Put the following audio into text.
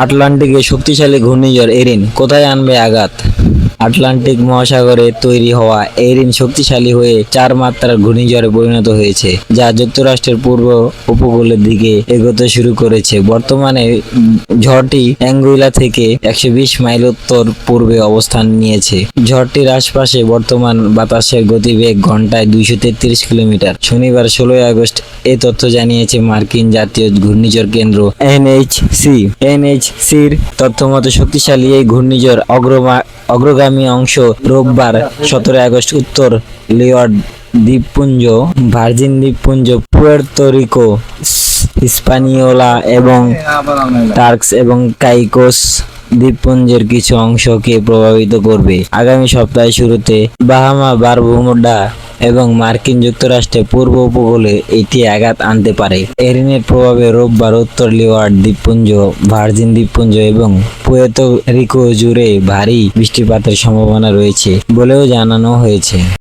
আটলান্টিকে শক্তিশালী ঘূর্ণিঝড় এরিন কোথায় আনবে আঘাত? আটলান্টিক মহাসাগরে তৈরি হওয়া এরিন শক্তিশালী হয়ে চার মাত্রার ঘূর্ণিঝড়ে পরিণত হয়েছে, যা যুক্তরাষ্ট্রের পূর্ব উপকূলের দিকে এগোতে শুরু করেছে। বর্তমানে ঝড়টি অ্যাঙ্গুইলা থেকে একশো বিশ মাইল উত্তর পূর্বে অবস্থান নিয়েছে। ঝড়টির আশপাশে বর্তমান বাতাসের গতিবেগ ঘন্টায় দুইশো তেত্রিশ কিলোমিটার। শনিবার ষোলোই আগস্ট এ তথ্য জানিয়েছে মার্কিন জাতীয় ঘূর্ণিঝড় কেন্দ্র এনএইচসি। এনএইচসির তথ্য মতো শক্তিশালী এই ঘূর্ণিঝড় অগ্রমা অগ্রগামী অংশ রোববার সতেরো আগস্ট উত্তর লিওয়ার্ড দ্বীপপুঞ্জ, ভার্জিন দ্বীপপুঞ্জ পুয়ের্তোরিকো হিস্পানিওলা এবং টার্কস এবং কাইকোস দ্বীপপুঞ্জের কিছু অংশকে প্রভাবিত করবে। আগামী সপ্তাহের শুরুতে বাহামা বারবুমুডা এবং মার্কিন যুক্তরাষ্ট্রের পূর্ব উপকূলে এটি আঘাত আনতে পারে। এরিনের প্রভাবে রোববার উত্তর লিওয়ার্ড দ্বীপপুঞ্জ, ভার্জিন দ্বীপপুঞ্জ এবং পুয়েতো রিকো জুড়ে ভারী বৃষ্টিপাতের সম্ভাবনা রয়েছে বলেও জানানো হয়েছে।